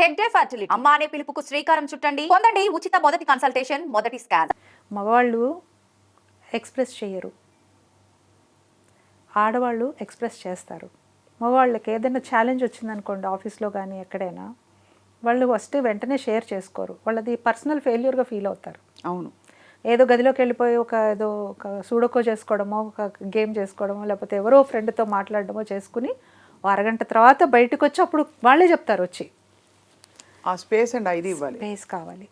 Head day fertility అమ్మా అనే పిలుపుకు శ్రీకారం చుట్టండి. పొందండి ఉచిత మొదటి కన్సల్టేషన్ మొదటి స్కాన్ మగవాళ్ళు ఎక్స్ప్రెస్ చేయరు. ఆడవాళ్ళు ఎక్స్ప్రెస్ చేస్తారు. మగవాళ్ళకి ఏదైనా ఛాలెంజ్ వచ్చిందనుకోండి ఆఫీస్లో కానీ ఎక్కడైనా వాళ్ళు ఫస్ట్ వెంటనే షేర్ చేసుకోరు. వాళ్ళది పర్సనల్ ఫెయిల్యూర్గా ఫీల్ అవుతారు. అవును. ఏదో గదిలోకి వెళ్ళిపోయి ఒక ఏదో ఒక సూడోకో చేసుకోవడమో ఒక గేమ్ చేసుకోవడమో లేకపోతే ఎవరో ఫ్రెండ్తో మాట్లాడడమో చేసుకుని అరగంట తర్వాత బయటకు వచ్చి అప్పుడు వాళ్ళే చెప్తారు వచ్చి. ఆ స్పేస్ అండ్ ఇది ఇవ్వాలి. స్పేస్ కావాలి.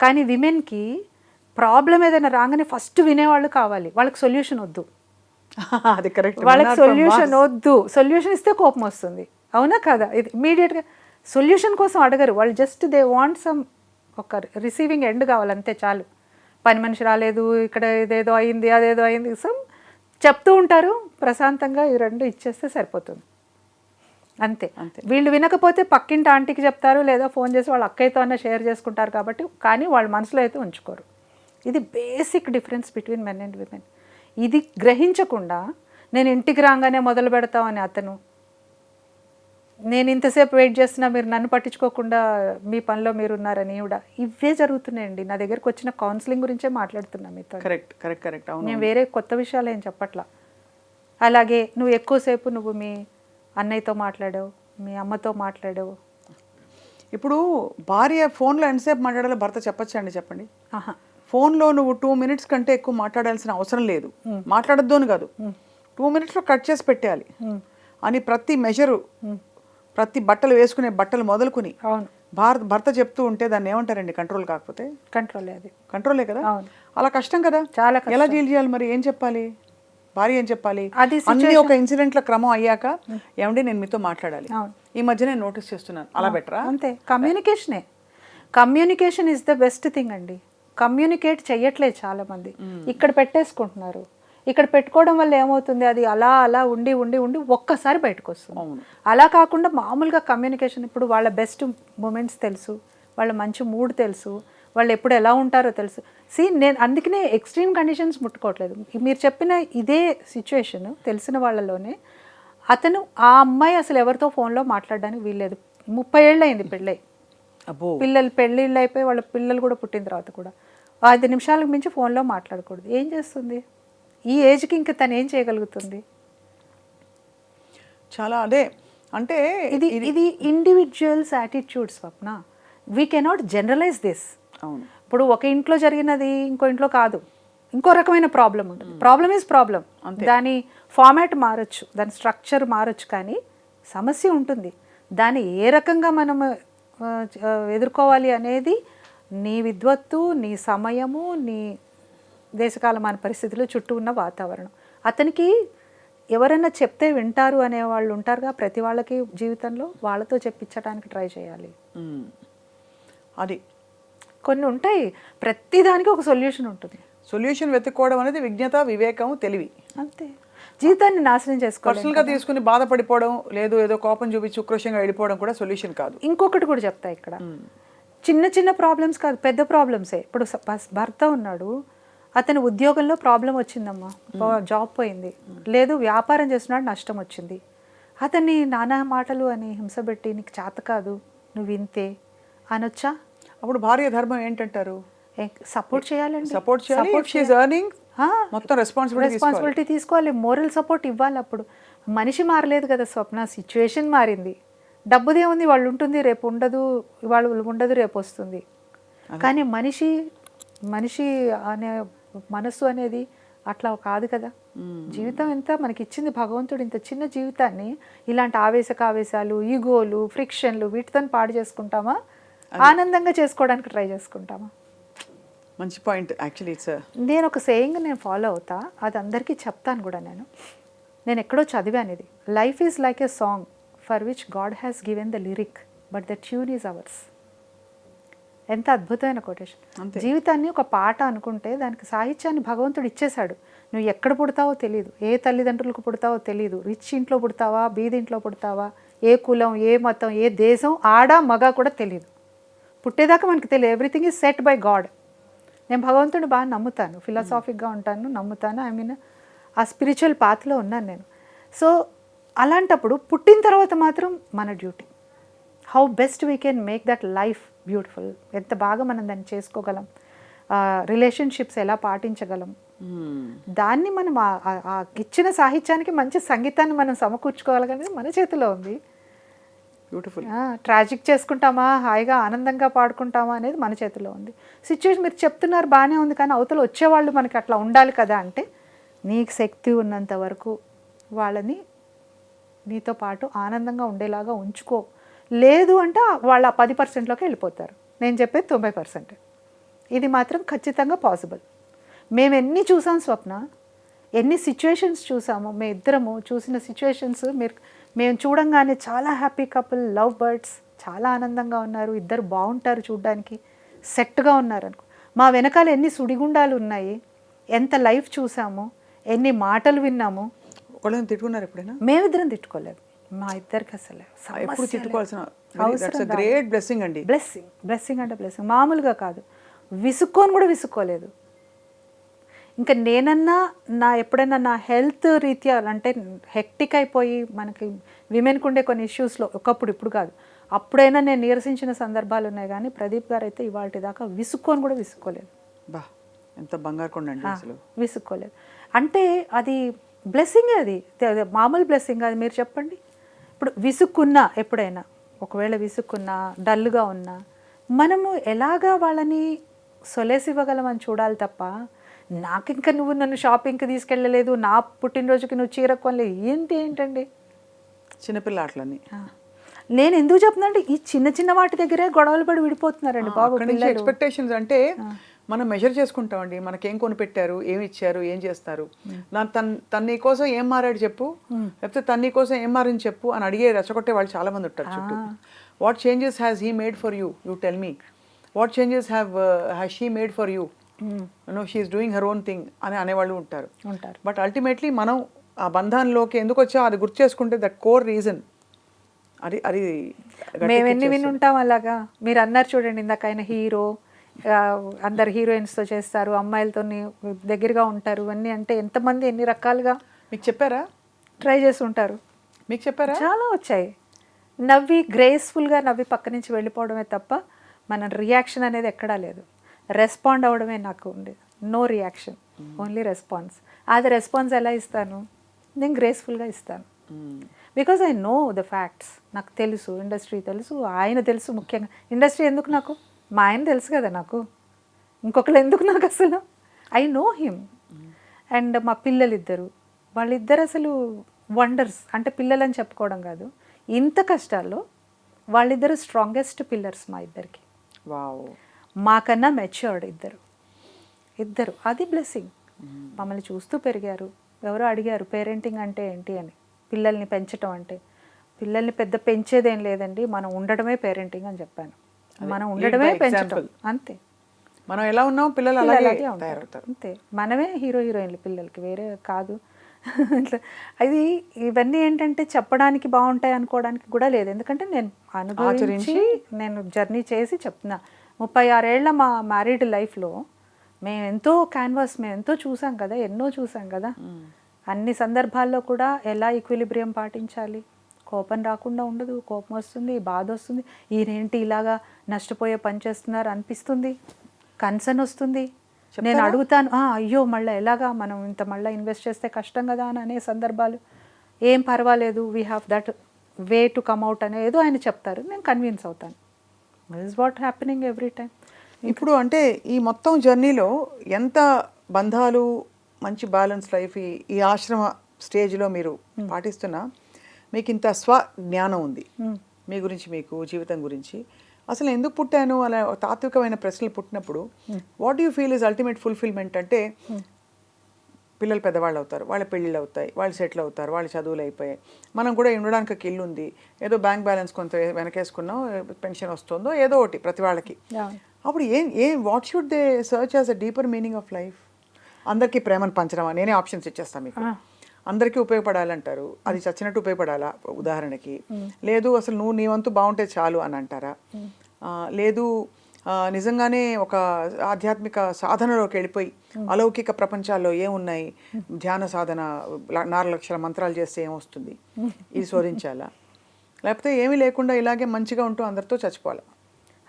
కానీ విమెన్కి ప్రాబ్లం ఏదైనా రాగానే ఫస్ట్ వినేవాళ్ళు కావాలి. వాళ్ళకి సొల్యూషన్ వద్దు. అది కరెక్ట్. వాళ్ళకి సొల్యూషన్ వద్దు. సొల్యూషన్ ఇస్తే కోపం వస్తుంది. అవునా కదా? ఇది ఇమీడియట్గా సొల్యూషన్ కోసం అడగరు. వాళ్ళు జస్ట్ దే వాంట్ సమ్ ఒక రిసీవింగ్ ఎండ్ కావాలి. అంతే చాలు. పని మనిషి రాలేదు ఇక్కడ ఇదేదో అయింది అదేదో అయింది. సమ్ చెప్తూ ఉంటారు. ప్రశాంతంగా ఈ రెండు ఇచ్చేస్తే సరిపోతుంది. అంతే. అంతే. వీళ్ళు వినకపోతే పక్కింటి ఆంటీకి చెప్తారు లేదా ఫోన్ చేసి వాళ్ళ అక్కయ్యతో అన్న షేర్ చేసుకుంటారు కాబట్టి కానీ వాళ్ళ మనసులో అయితే ఉంచుకోరు. ఇది basic difference between men and women. ఇది గ్రహించకుండా నేను ఇంటికి రాగానే మొదలు పెడతామని అతను. నేను ఇంతసేపు వెయిట్ చేస్తున్నా మీరు నన్ను పట్టించుకోకుండా మీ పనిలో మీరు ఉన్నారని కూడా. ఇవే జరుగుతున్నాయండి. నా దగ్గరకు వచ్చిన కౌన్సిలింగ్ గురించే మాట్లాడుతున్నా మీతో. Correct correct correct. అవును. నేను వేరే కొత్త విషయాలు ఏం చెప్పట్లా. అలాగే నువ్వు ఎక్కువసేపు నువ్వు మీ అన్నయ్యతో మాట్లాడావు మీ అమ్మతో మాట్లాడావు. ఇప్పుడు భార్య ఫోన్లో ఎంతసేపు మాట్లాడాలో భర్త చెప్పచ్చా అండి చెప్పండి ఫోన్లో నువ్వు టూ మినిట్స్ కంటే ఎక్కువ మాట్లాడాల్సిన అవసరం లేదు. మాట్లాడద్దు అని కాదు. టూ మినిట్స్లో కట్ చేసి పెట్టేయాలి. అని ప్రతి మెజరు ప్రతి బట్టలు వేసుకునే బట్టలు మొదలుకుని అవును. భారత భర్త చెప్తూ ఉంటే దాన్ని ఏమంటారండి కంట్రోల్ కాకపోతే? కంట్రోల్ అది. కంట్రోలే కదా? అవును. అలా కష్టం కదా? చాలా ఎలా డీల్ చేయాలి మరి? ఏం చెప్పాలి? భార్య ఏం చెప్పాలి? అన్ని ఒక ఇన్సిడెంట్ల క్రమం అయ్యాక ఏమండి నేను మీతో మాట్లాడాలి. ఈ మధ్య నేను నోటీస్ చేస్తున్నాను. అలా బెటరా? అంతే. కమ్యూనికేషనే communication is the best thing అండి. కమ్యూనికేట్ చెయ్యట్లేదు చాలా మంది ఇక్కడ పెట్టేసుకుంటున్నారు. ఇక్కడ పెట్టుకోవడం వల్ల ఏమవుతుంది? అది అలా అలా ఉండి ఉండి ఉండి ఒక్కసారి బయటకు వస్తుంది. అలా కాకుండా మామూలుగా కమ్యూనికేషన్ ఇప్పుడు వాళ్ళ బెస్ట్ మూమెంట్స్ తెలుసు. వాళ్ళ మంచి మూడ్ తెలుసు. వాళ్ళు ఎప్పుడు ఎలా ఉంటారో తెలుసు. సి నేను అందుకనే ఎక్స్ట్రీమ్ కండిషన్స్ ముట్టుకోవట్లేదు. మీరు చెప్పిన ఇదే సిచ్యువేషన్ తెలిసిన వాళ్ళలోనే అతను ఆ అమ్మాయి అసలు ఎవరితో ఫోన్లో మాట్లాడడానికి వీల్లేదు. ముప్పై ఏళ్ళు అయింది పెళ్ళై. అబ్బో. పిల్లలు పెళ్ళిళ్ళు అయిపోయి వాళ్ళ పిల్లలు కూడా పుట్టిన తర్వాత కూడా. ఐదు నిమిషాలకు మించి ఫోన్లో మాట్లాడకూడదు. ఏం చేస్తుంది? ఈ ఏజ్కి ఇంకా తను ఏం చేయగలుగుతుంది? చాలా అదే. అంటే ఇది ఇది individuals attitude Swapna. We cannot generalise this అవును. ఇప్పుడు ఒక ఇంట్లో జరిగినది ఇంకో ఇంట్లో కాదు. ఇంకో రకమైన ప్రాబ్లం ఉంటుంది. ప్రాబ్లమ్ ఈజ్ ప్రాబ్లం దాని ఫార్మాట్ మారచ్చు దాని స్ట్రక్చర్ మారచ్చు కానీ సమస్య ఉంటుంది. దాన్ని ఏ రకంగా మనం ఎదుర్కోవాలి అనేది నీ విద్వత్తు నీ సమయము నీ దేశకాలమాన పరిస్థితులు చుట్టూ ఉన్న వాతావరణం. అతనికి ఎవరైనా చెప్తే వింటారు అనే వాళ్ళు ఉంటారుగా ప్రతి వాళ్ళకి జీవితంలో వాళ్ళతో చెప్పించడానికి ట్రై చేయాలి. మ్మ్. అది కొన్ని ఉంటాయి ప్రతిదానికి ఒక సొల్యూషన్ ఉంటుంది. సొల్యూషన్ వెతుక్కోవడం అనేది విజ్ఞత వివేకం తెలివి. అంతే. జీవితాన్ని నాశనం చేసుకోవాలి పర్సనల్గా తీసుకుని బాధపడిపోవడం లేదు ఏదో కోపం చూపించి ఉక్రోషంగా వెళ్ళిపోవడం కూడా సొల్యూషన్ కాదు. ఇంకొకటి కూడా చెప్తా ఇక్కడ. చిన్న చిన్న ప్రాబ్లమ్స్ కాదు పెద్ద ప్రాబ్లమ్సే. ఇప్పుడు భర్త ఉన్నాడు అతని ఉద్యోగంలో ప్రాబ్లం వచ్చిందమ్మా. జాబ్ పోయింది. లేదు వ్యాపారం చేస్తున్నాడు నష్టం వచ్చింది. అతన్ని నానా మాటలు అని హింసపెట్టి నీకు చేత కాదు నువ్వు ఇంతే. అనొచ్చా? అప్పుడు భార్య ధర్మం ఏంటంటారు? సపోర్ట్ చేయాలండి. సపోర్ట్ చేయాలి. షీఈ్ ఎర్నింగ్ మొత్తం రెస్పాన్సిబిలిటీ రెస్పాన్సిబిలిటీ తీసుకోవాలి. మోరల్ సపోర్ట్ ఇవ్వాలి అప్పుడు. మనిషి మారలేదు కదా స్వప్న సిచ్యువేషన్ మారింది. డబ్బుదే ఉంది వాళ్ళు ఉంటుంది రేపు ఉండదు వాళ్ళు ఉండదు రేపు వస్తుంది. కానీ మనిషి మనిషి అనే మనసు అనేది అట్లా కాదు కదా. జీవితం ఎంత మనకి ఇచ్చింది భగవంతుడు ఇంత చిన్న జీవితాన్ని ఇలాంటి ఆవేశక ఆవేశాలు ఈగోలు ఫ్రిక్షన్లు వీటితో పాడు చేసుకుంటామా? ఆనందంగా చేసుకోవడానికి ట్రై చేసుకుంటామా? మంచి పాయింట్. యాక్చువల్లీ ఇట్స్ నేను ఒక సేయింగ్ నేను ఫాలో అవుతా. అది అందరికీ చెప్తాను కూడా నేను. నేను ఎక్కడో చదివాను ఇది. Life is like a song for which God has given the lyric but the tune is ours ఎంత అద్భుతమైన కొటేషన్. జీవితాన్ని ఒక పాట అనుకుంటే దానికి సాహిత్యాన్ని భగవంతుడు ఇచ్చేశాడు. నువ్వు ఎక్కడ పుడతావో తెలియదు ఏ తల్లిదండ్రులకు పుడతావో తెలియదు రిచ్ ఇంట్లో పుడతావా? బీదింట్లో పుడతావా? ఏ కులం? ఏ మతం? ఏ దేశం? ఆడ మగ కూడా తెలియదు పుట్టేదాకా మనకి తెలియదు. Everything is set by God నేను భగవంతుడిని బాగా నమ్ముతాను. ఫిలాసాఫిక్గా ఉంటాను నమ్ముతాను. ఐ మీన్ ఆ స్పిరిచువల్ పాత్లో ఉన్నాను నేను. సో అలాంటప్పుడు పుట్టిన తర్వాత మాత్రం మన duty how best we can make that life beautiful ఎంత బాగా మనం దాన్ని చేసుకోగలం? రిలేషన్షిప్స్ ఎలా పాటించగలం? దాన్ని మనం ఇచ్చిన సాహిత్యానికి మంచి సంగీతాన్ని మనం సమకూర్చుకోగలగనేది మన చేతిలో ఉంది. బ్యూటిఫుల్ ట్రాజిక్ చేసుకుంటామా? హాయిగా ఆనందంగా పాడుకుంటామా అనేది మన చేతిలో ఉంది. సిచ్యువేషన్ మీరు చెప్తున్నారు బాగానే ఉంది కానీ అవతల వచ్చేవాళ్ళు మనకి అట్లా ఉండాలి కదా అంటే నీకు శక్తి ఉన్నంత వరకు వాళ్ళని నీతో పాటు ఆనందంగా ఉండేలాగా ఉంచుకో. లేదు అంటే వాళ్ళ ఆ పది పర్సెంట్లోకి వెళ్ళిపోతారు. నేను చెప్పేది తొంభై పర్సెంట్. ఇది మాత్రం ఖచ్చితంగా పాసిబుల్ మేము ఎన్ని చూసాం స్వప్న ఎన్ని సిచ్యువేషన్స్ చూసాము మేము ఇద్దరము చూసిన సిచ్యువేషన్స్ మీరు మేము చూడంగానే చాలా హ్యాపీ కపుల్ లవ్ బర్డ్స్ చాలా ఆనందంగా ఉన్నారు. ఇద్దరు బాగుంటారు చూడడానికి. సెట్గా ఉన్నారు అనుకో. మా వెనకాల ఎన్ని సుడిగుండాలు ఉన్నాయి ఎంత లైఫ్ చూసాము ఎన్ని మాటలు విన్నాము. ఒకళ్ళని తిట్టుకున్నారు ఎప్పుడైనా? మేమిద్దరం తిట్టుకోలేదు. మా ఇద్దరికి అసలు ఎప్పుడు తిట్టుకోవాల్సిన గ్రేట్ బ్లెస్సింగ్ అండి. బ్లెస్సింగ్ బ్లెస్సింగ్ అంటే బ్లెస్సింగ్ మామూలుగా కాదు. విసుక్కొని కూడా విసుక్కోలేదు. ఇంకా నేనన్నా నా ఎప్పుడైనా నా హెల్త్ రీత్యా అంటే హెక్టిక్ అయిపోయి మనకి విమెన్కి ఉండే కొన్ని ఇష్యూస్లో ఒకప్పుడు ఇప్పుడు కాదు. అప్పుడైనా నేను నీరసించిన సందర్భాలు ఉన్నాయి కానీ ప్రదీప్ గారు అయితే ఇవాళ దాకా విసుక్కొని కూడా విసుక్కోలేదు. బా ఎంత బంగారు అసలు. విసుక్కోలేదు. అంటే అది బ్లెస్సింగే అది? మామూలు బ్లెస్సింగ్ అది మీరు చెప్పండి. ఇప్పుడు విసుక్కున్నా ఎప్పుడైనా ఒకవేళ విసుక్కున్నా డల్గా ఉన్నా మనము ఎలాగా వాళ్ళని సొలేసి ఇవ్వగలమని చూడాలి తప్ప నాకు ఇంకా నువ్వు నన్ను షాపింగ్కి తీసుకెళ్ళలేదు నా పుట్టినరోజుకి నువ్వు చీర కొనలేదు ఏంటి ఏంటండి? చిన్నపిల్ల ఆటలని నేను ఎందుకు చెప్తున్నా అంటే ఈ చిన్న చిన్న వాటి దగ్గరే గొడవలు పడి విడిపోతున్నారండి బాబు ఎక్స్పెక్టేషన్స్ అంటే మనం మెజర్ చేసుకుంటామండి మనకేం కొనిపెట్టారు ఏమి ఇచ్చారు ఏం చేస్తారు. నా తన తన నీ కోసం ఏం మారాడు చెప్పు లేకపోతే తన నీ కోసం ఏం మారని చెప్పు అని అడిగే రెచ్చగొట్టే వాళ్ళు చాలా మంది ఉంటారు చుట్టూ. What changes has he made for you you tell me what changes have has she made for you no she's doing her own thing అని అనేవాళ్ళు ఉంటారు. ఉంటారు. బట్ అల్టిమేట్లీ మనం ఆ బంధాల్లోకి ఎందుకు వచ్చా అది గుర్తు చేసుకుంటే దట్ కోర్ రీజన్ అది అది మేము ఎన్ని విని ఉంటాం అలాగా? మీరు అన్నారు చూడండి ఇందాక ఆయన హీరో అందరు హీరోయిన్స్తో చేస్తారు అమ్మాయిలతో దగ్గరగా ఉంటారు ఇవన్నీ అంటే ఎంతమంది ఎన్ని రకాలుగా? మీకు చెప్పారా? ట్రై చేసి ఉంటారు. మీకు చెప్పారా? చాలా వచ్చాయి. నవ్వి గ్రేస్ఫుల్గా నవ్వి పక్క నుంచి వెళ్ళిపోవడమే తప్ప మన రియాక్షన్ అనేది ఎక్కడా లేదు. రెస్పాండ్ అవ్వడమే నాకు ఉండేది. నో రియాక్షన్ ఓన్లీ రెస్పాన్స్ అది రెస్పాన్స్ ఎలా ఇస్తాను? నేను గ్రేస్ఫుల్గా ఇస్తాను. Because I know the facts నాకు తెలుసు ఇండస్ట్రీ తెలుసు ఆయన తెలుసు ముఖ్యంగా. ఇండస్ట్రీ ఎందుకు నాకు? మా ఆయన తెలుసు కదా నాకు. ఇంకొకరు ఎందుకు నాకు అసలు? ఐ నో హిమ్ అండ్ మా పిల్లలు ఇద్దరు వాళ్ళిద్దరు అసలు వండర్స్ అంటే పిల్లలని చెప్పుకోవడం కాదు. ఇంత కష్టాల్లో వాళ్ళిద్దరు స్ట్రాంగెస్ట్ పిల్లర్స్ మా ఇద్దరికి. వావ్ మాకన్నా మెచ్యూర్డ్ ఇద్దరు. ఇద్దరు. అది బ్లెస్సింగ్ మమ్మల్ని చూస్తూ పెరిగారు. ఎవరో అడిగారు పేరెంటింగ్ అంటే ఏంటి? అని. పిల్లల్ని పెంచటం అంటే. పిల్లల్ని పెద్ద పెంచేదేం లేదండి. మనం ఉండడమే పేరెంటింగ్ అని చెప్పాను. మనం ఉండడమే example. అంతే. మనం ఎలా ఉన్నాం పిల్లలు అలాగే ఉంటారు. అంతే. మనమే హీరో హీరోయిన్లు పిల్లలకి. వేరే కాదు. ఇట్లా. అది ఇవన్నీ ఏంటంటే చెప్పడానికి బాగుంటాయి అనుకోవడానికి కూడా లేదు. ఎందుకంటే నేను అనుభవించి నేను జర్నీ చేసి చెప్తున్నా. ముప్పై ఆరేళ్ళ మా మ్యారీడ్ లైఫ్లో మేము ఎంతో క్యాన్వాస్ మేము ఎంతో చూసాం కదా ఎన్నో చూసాం కదా. అన్ని సందర్భాల్లో కూడా ఎలా ఈక్విలిబ్రియం పాటించాలి? కోపం రాకుండా ఉండదు కోపం వస్తుంది బాధ వస్తుంది. ఈయనేంటి ఇలాగా నష్టపోయే పని చేస్తున్నారు అనిపిస్తుంది? కన్సర్న్ వస్తుంది. నేను అడుగుతాను "ఆ, అయ్యో మళ్ళీ ఎలాగా? మనం ఇంత మళ్ళీ ఇన్వెస్ట్ చేస్తే కష్టం కదా అని అనే సందర్భాలు. ఏం పర్వాలేదు we have that way to come out అనేది ఆయన చెప్తారు నేను కన్విన్స్ అవుతాను. Is what happening every time ఇప్పుడు అంటే ఈ మొత్తం జర్నీలో ఎంత బంధాలు మంచి బ్యాలెన్స్ లైఫ్ ఈ ఈ ఆశ్రమ స్టేజ్లో మీరు పాటిస్తున్నా మీకు ఇంత స్వ జ్ఞానం ఉంది మీ గురించి మీకు జీవితం గురించి. అసలు ఎందుకు పుట్టాను అలా తాత్వికమైన ప్రశ్నలు పుట్టినప్పుడు what you feel is ultimate fulfilment అంటే పిల్లలు పెద్దవాళ్ళు అవుతారు వాళ్ళ పెళ్ళిళ్ళు అవుతాయి వాళ్ళు సెటిల్ అవుతారు వాళ్ళ చదువులు అయిపోయాయి మనం కూడా ఉండడానికి ఒక ఇల్లు ఉంది ఏదో బ్యాంక్ బ్యాలెన్స్ కొంత వెనకేసుకున్నాం పెన్షన్ వస్తుందో ఏదో ఒకటి ప్రతి వాళ్ళకి. అప్పుడు ఏం ఏం what should they search as a deeper meaning of life అందరికీ ప్రేమను పంచడమా? నేనే ఆప్షన్స్ ఇచ్చేస్తాను మీకు. అందరికీ ఉపయోగపడాలంటారు. అది చచ్చినట్టు ఉపయోగపడాలా? ఉదాహరణకి. లేదు అసలు నువ్వు నీ వంతు బాగుంటే చాలు అని అంటారా? లేదు నిజంగానే ఒక ఆధ్యాత్మిక సాధనలోకి వెళ్ళిపోయి అలౌకిక ప్రపంచాల్లో ఏమున్నాయి? ధ్యాన సాధన నాలుగు లక్షల మంత్రాలు చేస్తే ఏమొస్తుంది? ఇది శోధించాలా? లేకపోతే ఏమీ లేకుండా ఇలాగే మంచిగా ఉంటూ అందరితో చచ్చిపోవాలి?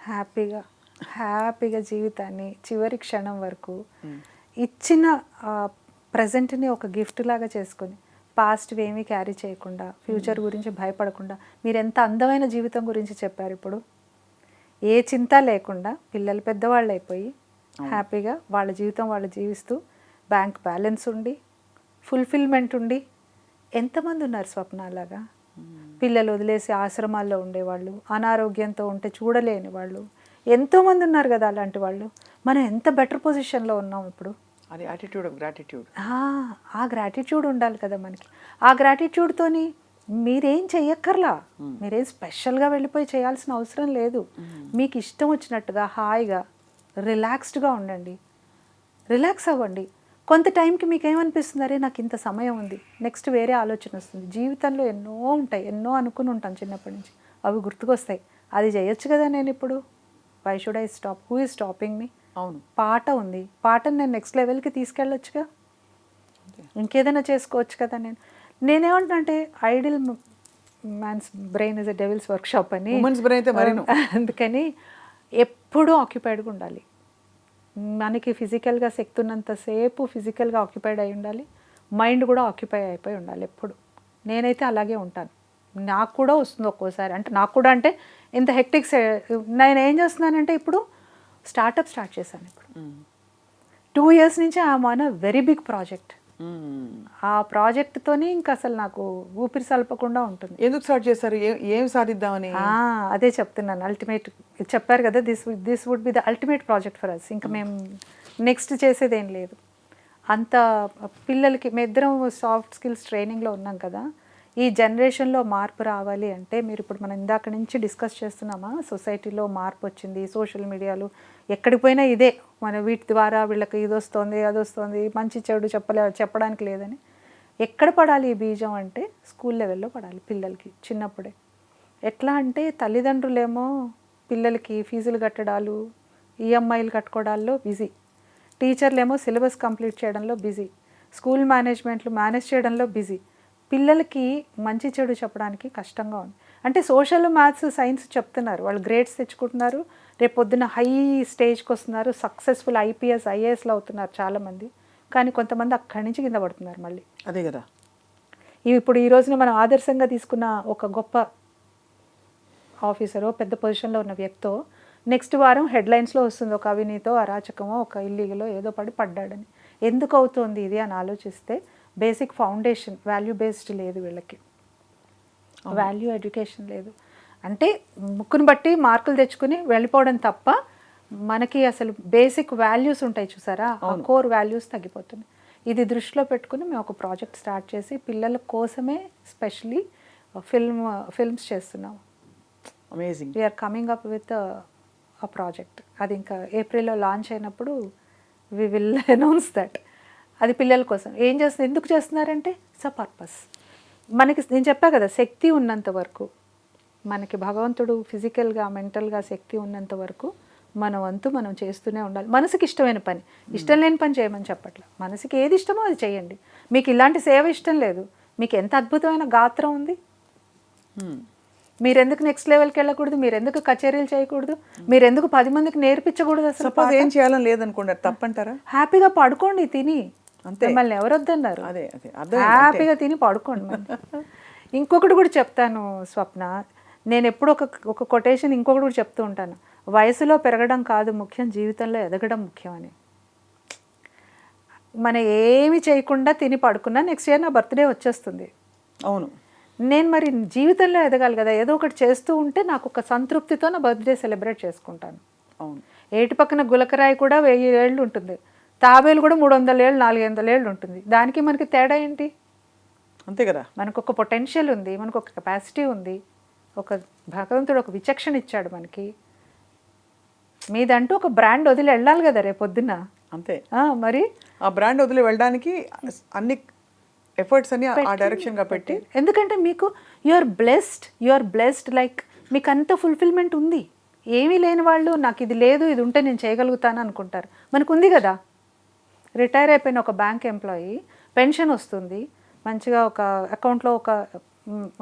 హ్యాపీగా హ్యాపీగా జీవితాన్ని చివరి క్షణం వరకు ఇచ్చిన ప్రజెంట్ని ఒక గిఫ్ట్ లాగా చేసుకొని పాస్ట్ ఏమీ క్యారీ చేయకుండా ఫ్యూచర్ గురించి భయపడకుండా మీరు ఎంత అందమైన జీవితం గురించి చెప్పారు ఇప్పుడు? ఏ చింత లేకుండా పిల్లలు పెద్దవాళ్ళు అయిపోయి హ్యాపీగా వాళ్ళ జీవితం వాళ్ళు జీవిస్తూ బ్యాంక్ బ్యాలెన్స్ ఉండి ఫుల్ఫిల్మెంట్ ఉండి ఎంతమంది ఉన్నారు స్వప్నాలాగా పిల్లలు వదిలేసి ఆశ్రమాల్లో ఉండేవాళ్ళు అనారోగ్యంతో ఉంటే చూడలేని వాళ్ళు ఎంతోమంది ఉన్నారు కదా అలాంటి వాళ్ళు. మనం ఎంత బెటర్ పొజిషన్లో ఉన్నాం ఇప్పుడు? అది యాటిట్యూడ్ ఆఫ్ గ్రాటిట్యూడ్ ఆ, ఆ గ్రాటిట్యూడ్ ఉండాలి కదా మనకి. ఆ గ్రాటిట్యూడ్తోని మీరేం చెయ్యక్కర్లా. మీరేం స్పెషల్గా వెళ్ళిపోయి చేయాల్సిన అవసరం లేదు. మీకు ఇష్టం వచ్చినట్టుగా హాయిగా రిలాక్స్డ్గా ఉండండి. రిలాక్స్ అవ్వండి. కొంత టైంకి మీకు ఏమనిపిస్తుంది అరే నాకు ఇంత సమయం ఉంది. నెక్స్ట్ వేరే ఆలోచన వస్తుంది. జీవితంలో ఎన్నో ఉంటాయి. ఎన్నో అనుకుని ఉంటాను చిన్నప్పటి నుంచి. అవి గుర్తుకొస్తాయి. అది చేయొచ్చు కదా నేను ఇప్పుడు why should I stop who is stopping me అవును. పాట ఉంది. పాటను నేను నెక్స్ట్ లెవెల్కి తీసుకెళ్ళొచ్చుగా? ఇంకేదైనా చేసుకోవచ్చు కదా నేను. నేనేమంటున్నా అంటే idle man's brain is a devil's workshop అని. Brain అయితే మరీను. అందుకని ఎప్పుడూ ఆక్యుపైడ్గా ఉండాలి. మనకి ఫిజికల్గా శక్తి ఉన్నంతసేపు ఫిజికల్గా ఆక్యుపైడ్ అయి ఉండాలి. మైండ్ కూడా ఆక్యుపై అయిపోయి ఉండాలి ఎప్పుడు. నేనైతే అలాగే ఉంటాను. నాకు కూడా వస్తుంది ఒక్కోసారి. అంటే నాకు కూడా అంటే ఇంత హెక్టిక్స్ నేను ఏం చేస్తున్నానంటే ఇప్పుడు స్టార్టప్ స్టార్ట్ చేశాను ఇప్పుడు. టూ ఇయర్స్ నుంచి ఆ మన వెరీ బిగ్ ప్రాజెక్ట్ ఆ ప్రాజెక్ట్తోని ఇంకా అసలు నాకు ఊపిరి సలపకుండా ఉంటుంది. ఎందుకు స్టార్ట్ చేశారు? ఏ- ఏం సాధిద్దామని? అదే చెప్తున్నాను. అల్టిమేట్ చెప్పారు కదా this this would be the ultimate project for us ఇంకా మేము నెక్స్ట్ చేసేది ఏం లేదు. అంత పిల్లలకి మేము ఇద్దరం సాఫ్ట్ స్కిల్స్ ట్రైనింగ్లో ఉన్నాం కదా. ఈ జనరేషన్లో మార్పు రావాలి అంటే మీరు ఇప్పుడు మనం ఇందాక నుంచి డిస్కస్ చేస్తున్నామా? సొసైటీలో మార్పు వచ్చింది సోషల్ మీడియాలో ఎక్కడికి పోయినా ఇదే. మన వీటి ద్వారా వీళ్ళకి ఇది వస్తుంది అది వస్తుంది మంచి చెడు చెప్పలే చెప్పడానికి లేదని. ఎక్కడ పడాలి ఈ బీజం అంటే స్కూల్ లెవెల్లో పడాలి పిల్లలకి చిన్నప్పుడే. ఎట్లా అంటే తల్లిదండ్రులేమో పిల్లలకి ఫీజులు కట్టడాలు ఈఎంఐలు కట్టుకోవడాల్లో బిజీ. టీచర్లేమో సిలబస్ కంప్లీట్ చేయడంలో బిజీ. స్కూల్ మేనేజ్మెంట్లు మేనేజ్ చేయడంలో బిజీ. పిల్లలకి మంచి చెడు చెప్పడానికి కష్టంగా ఉంది. అంటే సోషల్ మ్యాథ్స్ సైన్స్ చెప్తున్నారు. వాళ్ళు గ్రేడ్స్ తెచ్చుకుంటున్నారు రేపు పొద్దున హై స్టేజ్కి వస్తున్నారు సక్సెస్ఫుల్ ఐపీఎస్ ఐఏఎస్లు అవుతున్నారు చాలామంది. కానీ కొంతమంది అక్కడి నుంచి కింద పడుతున్నారు మళ్ళీ. అదే కదా. ఇవి ఇప్పుడు ఈ రోజున మనం ఆదర్శంగా తీసుకున్న ఒక గొప్ప ఆఫీసరో పెద్ద పొజిషన్లో ఉన్న వ్యక్తో నెక్స్ట్ వారం హెడ్లైన్స్లో వస్తుంది. ఒక అవినీతో అరాచకమో ఒక ఇల్లీగలో ఏదో పడి పడ్డాడని. ఎందుకు అవుతోంది ఇది అని ఆలోచిస్తే బేసిక్ ఫౌండేషన్ వాల్యూ బేస్డ్ లేదు వీళ్ళకి. వాల్యూ ఎడ్యుకేషన్ లేదు. అంటే ముక్కును బట్టి మార్కులు తెచ్చుకుని వెళ్ళిపోవడం తప్ప మనకి అసలు బేసిక్ వాల్యూస్ ఉంటాయి చూసారా? ఆ కోర్ వాల్యూస్ తగ్గిపోతున్నాయి. ఇది దృష్టిలో పెట్టుకుని మేము ఒక ప్రాజెక్ట్ స్టార్ట్ చేసి పిల్లల కోసమే స్పెషలీ ఫిల్మ్ ఫిల్మ్స్ చేస్తున్నాం amazing. We are coming up with a project అది ఇంకా ఏప్రిల్లో లాంచ్ అయినప్పుడు వి విల్ అనౌన్స్ దట్ అది పిల్లల కోసం. ఏం చేస్తుంది ఎందుకు చేస్తున్నారంటే ఇట్స్ అ పర్పస్ మనకి నేను చెప్పా కదా శక్తి ఉన్నంత వరకు. మనకి భగవంతుడు ఫిజికల్గా మెంటల్గా శక్తి ఉన్నంత వరకు మన వంతు మనం చేస్తూనే ఉండాలి. మనసుకి ఇష్టమైన పని. ఇష్టం లేని పని చేయమని చెప్పట్లే. మనసుకి ఏది ఇష్టమో అది చేయండి. మీకు ఇలాంటి సేవ ఇష్టం లేదు. మీకు ఎంత అద్భుతమైన గాత్రం ఉంది? మీరెందుకు నెక్స్ట్ లెవెల్కి వెళ్ళకూడదు? మీరెందుకు కచేరీలు చేయకూడదు? మీరెందుకు పది మందికి నేర్పించకూడదు అసలు సపోజ్ ఏం చేయాలని లేదనుకోండి తప్పంటారా? హ్యాపీగా పడుకోండి తిని. అంతే. మిమ్మల్ని ఎవరు వద్దన్నారు అదే. అదే హ్యాపీగా తిని పడుకోండి. ఇంకొకటి కూడా చెప్తాను స్వప్న. నేను ఎప్పుడు ఒక ఒక కొటేషన్ ఇంకొకటి కూడా చెప్తూ ఉంటాను. వయసులో పెరగడం కాదు ముఖ్యం జీవితంలో ఎదగడం ముఖ్యం అని మన ఏమి చేయకుండా తిని పడుకున్నా నెక్స్ట్ ఇయర్ నా బర్త్డే వచ్చేస్తుంది. అవును. నేను మరి జీవితంలో ఎదగాలి కదా ఏదో ఒకటి చేస్తూ ఉంటే నాకు ఒక సంతృప్తితో నా బర్త్డే సెలబ్రేట్ చేసుకుంటాను. అవును. ఏటి పక్కన గులకరాయి కూడా వెయ్యి ఏళ్ళు ఉంటుంది. తాబేలు కూడా మూడు వందల ఏళ్ళు నాలుగు వందల ఏళ్ళు ఉంటుంది. దానికి మనకి తేడా ఏంటి? అంతే కదా. మనకు ఒక పొటెన్షియల్ ఉంది మనకు ఒక కెపాసిటీ ఉంది. ఒక భగవంతుడు ఒక విచక్షణ ఇచ్చాడు మనకి. మీదంటూ ఒక బ్రాండ్ వదిలి వెళ్ళాలి కదా రేపొద్దున అంతే. ఆ, మరి? ఆ బ్రాండ్ వదిలి వెళ్ళడానికి అన్ని ఎఫర్ట్స్ అని ఆ డైరెక్షన్గా పెట్టి. ఎందుకంటే మీకు you are blessed you are blessed like మీకు అంత ఫుల్ఫిల్మెంట్ ఉంది. ఏమీ లేని వాళ్ళు నాకు ఇది లేదు ఇది ఉంటే నేను చేయగలుగుతాను అనుకుంటారు. మనకు ఉంది కదా? రిటైర్ అయిపోయిన ఒక బ్యాంక్ ఎంప్లాయీ పెన్షన్ వస్తుంది. మంచిగా ఒక అకౌంట్లో ఒక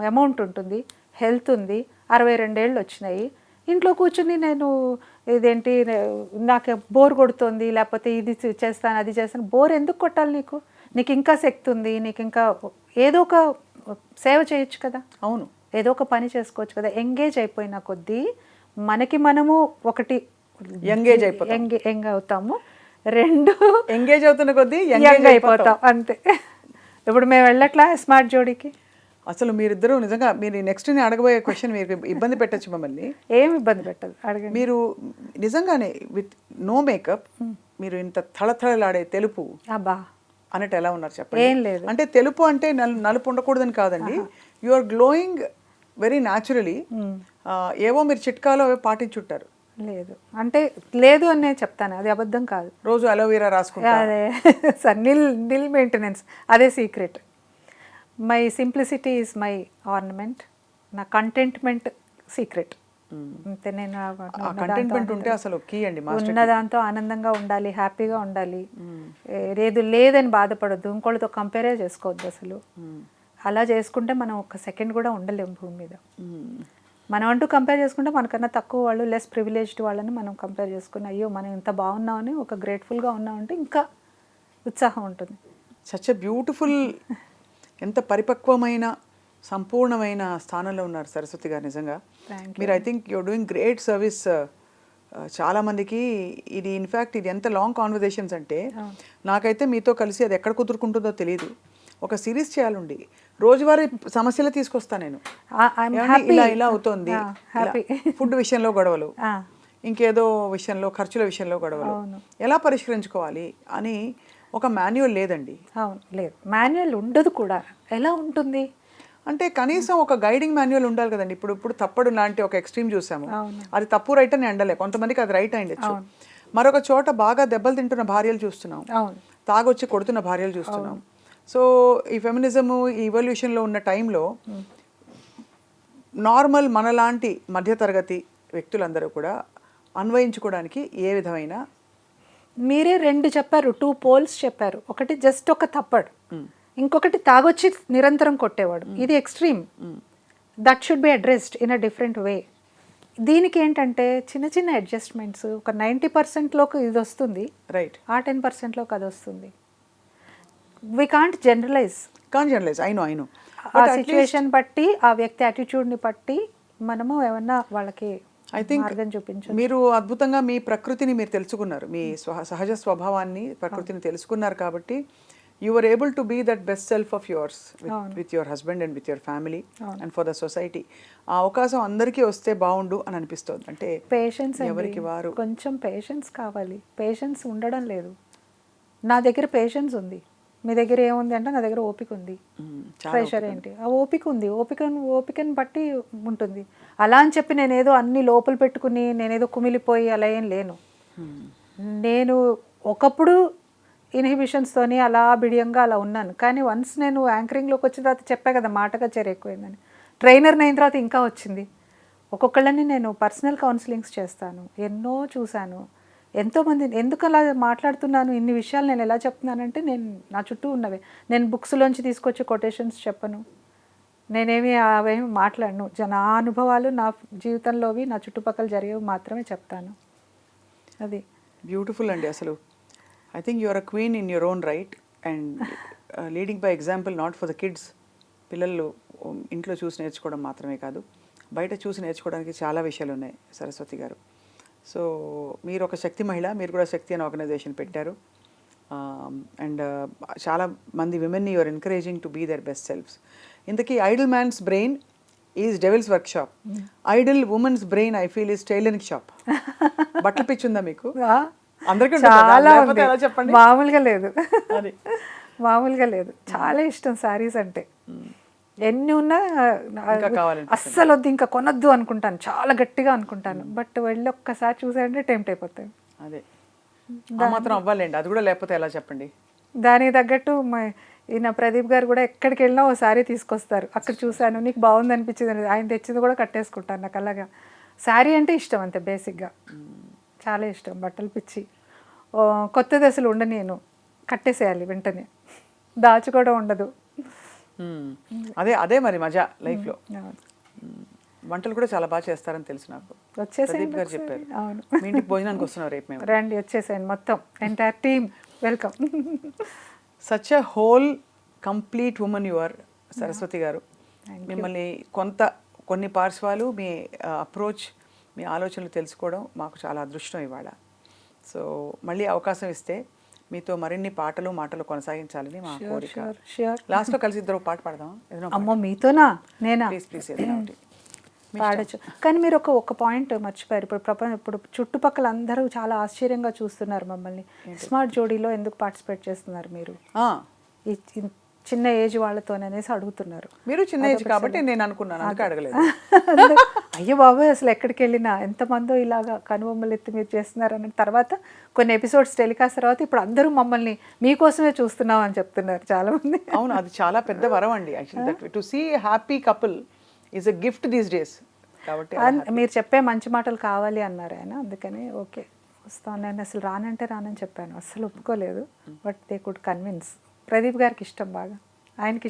అమౌంట్ ఉంటుంది. హెల్త్ ఉంది. అరవై రెండేళ్ళు వచ్చినాయి. ఇంట్లో కూర్చుని నేను ఇదేంటి నాకు బోర్ కొడుతుంది లేకపోతే ఇది చేస్తాను అది చేస్తాను. బోర్ ఎందుకు కొట్టాలి నీకు? నీకు ఇంకా శక్తి ఉంది నీకు ఇంకా ఏదో ఒక సేవ చేయొచ్చు కదా. అవును. ఏదో ఒక పని చేసుకోవచ్చు కదా. ఎంగేజ్ అయిపోయిన కొద్దీ మనకి మనము ఒకటి Engage అయిపోతాం. ఎంగే ఎంగ్ అవుతాము. రెండు ఎంగేజ్ అవుతున్న కొద్దీ ఎంగేజ్ అయిపోతాం. అయిపోతాం. అంతే. ఇప్పుడు మేము వెళ్ళట్లా స్మార్ట్ జోడీకి? అసలు మీరిద్దరూ నిజంగా మీరు నెక్స్ట్ నేను అడగబోయే క్వశ్చన్ మీరు ఇబ్బంది పెట్టచ్చు మమ్మల్ని. ఏం ఇబ్బంది పెట్టదు అడగండి. మీరు నిజంగానే విత్ నో మేకప్ మీరు ఇంత థళథళలాడే తెలుపు అబ్బా. అన్నట్టు ఎలా ఉన్నారు చెప్పండి? ఏం లేదు. అంటే తెలుపు అంటే నల్- నలుపు ఉండకూడదని కాదండి. You are glowing very naturally ఏవో మీరు చిట్కాలో అవి పాటించుంటారు. లేదు. అంటే లేదు అని నేను చెప్తాను అది అబద్ధం కాదు. రోజు అలోవెరా రాసుకుంటారు అదే. సార్ నిల్ నిల్ మెయింటెనెన్స్ అదే secret my simplicity is my ornament నా కంటెంట్మెంట్ సీక్రెట్ అంతే నేను కంటెంట్మెంట్ దాంతో ఉంటే అసలు కీ అండి మాస్టర్ ఉన్న దాంతో ఆనందంగా ఉండాలి హ్యాపీగా ఉండాలి. ఏ- లేదు లేదని బాధపడద్దు ఇంకోళ్ళతో కంపేరే చేసుకోవద్దు అసలు. అలా చేసుకుంటే మనం ఒక సెకండ్ కూడా ఉండలేం భూమి మీద. మనం అంటూ కంపేర్ చేసుకుంటే మనకన్నా తక్కువ వాళ్ళు లెస్ ప్రివిలేజ్డ్ వాళ్ళని మనం కంపేర్ చేసుకుని అయ్యో మనం ఇంత బాగున్నామని ఒక గ్రేట్ఫుల్గా ఉన్నామంటే ఇంకా ఉత్సాహం ఉంటుంది. సచ్ ఎ బ్యూటిఫుల్ ఎంత పరిపక్వమైన సంపూర్ణమైన స్థానంలో ఉన్నారు సరస్వతి గారు నిజంగా. మీరు I think you're doing great service చాలా మందికి ఇది ఇన్ఫ్యాక్ట్ ఇది ఎంత లాంగ్ కాన్వర్జేషన్స్ అంటే నాకైతే మీతో కలిసి అది ఎక్కడ కుదురుకుంటుందో తెలియదు ఒక సిరీస్ చేయాలండి. రోజువారీ సమస్యలు తీసుకొస్తా నేను. ఇలా ఇలా అవుతోంది. ఫుడ్ విషయంలో గొడవలు. ఇంకేదో విషయంలో ఖర్చుల విషయంలో గొడవలు. ఎలా పరిష్కరించుకోవాలి అని ఒక మాన్యువల్ లేదండి. అవును లేదు. మాన్యువల్ ఉండదు కూడా. ఎలా ఉంటుంది? అంటే కనీసం ఒక గైడింగ్ మాన్యువల్ ఉండాలి కదండి. ఇప్పుడు ఇప్పుడు తప్పడు లాంటి ఒక ఎక్స్ట్రీమ్ చూసాము. అది తప్పు రైట్ అని అండలే కొంతమందికి అది రైట్ అయిండొచ్చు మరొక చోట బాగా దెబ్బలు తింటున్న భార్యలు చూస్తున్నాం. తాగొచ్చి కొడుతున్న భార్యలు చూస్తున్నాం. సో ఈ ఫెమినిజము ఈ ఇవల్యూషన్లో ఉన్న టైంలో నార్మల్ మనలాంటి మధ్యతరగతి వ్యక్తులందరూ కూడా అన్వయించుకోవడానికి ఏ విధమైన మీరే రెండు చెప్పారు టూ పోల్స్ చెప్పారు. ఒకటి జస్ట్ ఒక తప్పడు. ఇంకొకటి తాగొచ్చి నిరంతరం కొట్టేవాడు. ఇది extreme that should be addressed in a different way దీనికి ఏంటంటే చిన్న చిన్న అడ్జస్ట్మెంట్స్ ఒక నైంటీ పర్సెంట్లోకి ఇది వస్తుంది. రైట్ ఆ టెన్ పర్సెంట్లోకి అది వస్తుంది. We can't generalise can generalise I know I know ఆ సిచ్యువేషన్ బట్టి ఆ వ్యక్తి యాటిట్యూడ్ని బట్టి మనము ఏమన్నా వాళ్ళకి ఐ థింక్ మార్గం చూపించు మీరు అద్భుతంగా మీ ప్రకృతిని మీరు తెలుసుకున్నారు. మీ సహజ స్వభావాన్ని ప్రకృతిని తెలుసుకున్నారు కాబట్టి you are able to be that best self of yours with your husband and with your family and for the society ఆ అవకాశం అందరికీ వస్తే బాగుండు అని అనిపిస్తుంది. అంటే పేషెన్స్ ఎవరికి వారు కొంచెం పేషెన్స్ కావాలి. పేషెన్స్ ఉండడం లేదు. నా దగ్గర పేషెన్స్ ఉంది. మీ దగ్గర ఏముంది అంటే నా దగ్గర ఓపిక ఉంది. ప్రెషర్ ఏంటి? ఆ ఓపిక ఉంది. ఓపిక ఓపికని బట్టి ఉంటుంది. అలా అని చెప్పి నేనేదో అన్ని లోపల పెట్టుకుని నేనేదో కుమిలిపోయి అలా ఏం లేను. నేను ఒకప్పుడు ఇన్హిబిషన్స్తోని అలా బిడియంగా అలా ఉన్నాను. కానీ వన్స్ నేను యాంకరింగ్లోకి వచ్చిన తర్వాత చెప్పా కదా మాటగా ఎక్కువైందని. ట్రైనర్ అయిన తర్వాత ఇంకా వచ్చింది. ఒక్కొక్కళ్ళని నేను పర్సనల్ కౌన్సిలింగ్స్ చేస్తాను. ఎన్నో చూశాను. ఎంతోమంది ఎందుకు అలా మాట్లాడుతున్నాను ఇన్ని విషయాలు నేను ఎలా చెప్తున్నానంటే నేను నా చుట్టూ ఉన్నవే. నేను బుక్స్లోంచి తీసుకొచ్చే కొటేషన్స్ చెప్పను. నేనేమి అవేమి మాట్లాడను. నా అనుభవాలు నా జీవితంలోవి నా చుట్టుపక్కల జరిగేవి మాత్రమే చెప్తాను. అది. బ్యూటిఫుల్ అండి అసలు. I think your a queen in your own right and leading by example not for the kids పిల్లలు um, ఇంట్లో చూసి నేర్చుకోవడం మాత్రమే కాదు. బయట చూసి నేర్చుకోవడానికి చాలా విషయాలు ఉన్నాయి సరస్వతి గారు. సో మీరు ఒక శక్తి మహిళ మీరు కూడా శక్తి అనే ఆర్గనైజేషన్ పెట్టారు. అండ్ చాలా మంది విమెన్ని you're encouraging to be their best selves. ఇంతకీ idle man's brain is devil's workshop. Idle women's brain I feel is tailoring shop. బట్టలు పిచ్చి ఉందా మీకు? అందరికీ చాలా చెప్పండి? మామూలుగా లేదు. మామూలుగా లేదు. చాలా ఇష్టం శారీస్ అంటే. ఎన్ని ఉన్నా. అస్సలు వద్దు ఇంకా కొనొద్దు అనుకుంటాను. చాలా గట్టిగా అనుకుంటాను. బట్ వెళ్ళి ఒక్కసారి చూసారంటే టెంప్ట్ అయిపోతాయి. అదే. మాత్రం అవ్వాలండి. అది కూడా లేకపోతే ఎలా చెప్పండి? దానికి తగ్గట్టు మా ఈయన ప్రదీప్ గారు కూడా ఎక్కడికి వెళ్ళినా ఓ శారీ తీసుకొస్తారు. అక్కడ చూశాను నీకు బాగుంది అనిపించింది అని. ఆయన తెచ్చింది కూడా కట్టేసుకుంటాను నాకు అలాగా. శారీ అంటే ఇష్టం అంతే బేసిక్గా. చాలా ఇష్టం బట్టలు పిచ్చి. కొత్త దశలు ఉండ నేను. కట్టేసేయాలి వెంటనే. దాచుకోవడం ఉండదు. అదే అదే మరి మజా లైఫ్లో. అవును. వంటలు కూడా చాలా బాగా చేస్తారని తెలుసు నాకు. ప్రదీప్ గారు. చెప్పారు. అవును. మీ ఇంటికి భోజనానికి వస్తున్నాం రేపు మేము. రండి వచ్చేసేయండి మొత్తం. Entire team welcome such a whole complete woman you are Saraswati garu. మిమ్మల్ని కొంత కొన్ని పార్శ్వాలు మీ అప్రోచ్ మీ ఆలోచనలు తెలుసుకోవడం మాకు చాలా అదృష్టం ఇవాళ. సో మళ్ళీ అవకాశం ఇస్తే మీతో మరిన్ని పాటలు మాటలు కొనసాగించాలని మా కోరిక. లాస్ట్లో కలిసి ఇద్దరు పాట పాడదాం అమ్మో మీతోనా? నేనా? ప్లీజ్ ప్లీజ్ ఏదైనా ఒకటి. పాడచ్చు. కానీ మీరు ఒక ఒక పాయింట్ మర్చిపోయారు. ఇప్పుడు ప్రపంచం ఇప్పుడు చుట్టుపక్కల అందరూ చాలా ఆశ్చర్యంగా చూస్తున్నారు మమ్మల్ని. స్మార్ట్ జోడీలో ఎందుకు పార్టిసిపేట్ చేస్తున్నారు మీరు? చిన్న ఏజ్ వాళ్ళతోనే అనేసి అడుగుతున్నారు. మీరు చిన్న ఏజ్ కాబట్టి నేను అనుకున్నాను అందుకే అడగలేదు. అయ్యో బాబాయ్ అసలు ఎక్కడికి వెళ్ళినా ఎంతమందో ఇలాగా కనుబొమ్మలు ఎత్తి మీరు చేస్తున్నారు అని తర్వాత కొన్ని ఎపిసోడ్స్ టెలికాస్ట్ తర్వాత ఇప్పుడు అందరూ మమ్మల్ని మీకోసమే చూస్తున్నాం అని చెప్తున్నారు చాలా మంది అవును అది చాలా పెద్ద వరం అండి actually to see happy couple is a gift these days కాబట్టి మీరు చెప్పే మంచి మాటలు కావాలి అన్నారు ఆయన అందుకని ఓకే వస్తాను. నేను అసలు రానంటే రానని చెప్పాను అస్సలు ఒప్పుకోలేదు. But they could convince. Pradeep గారికి ఇష్టం బాగా. ఆయనకి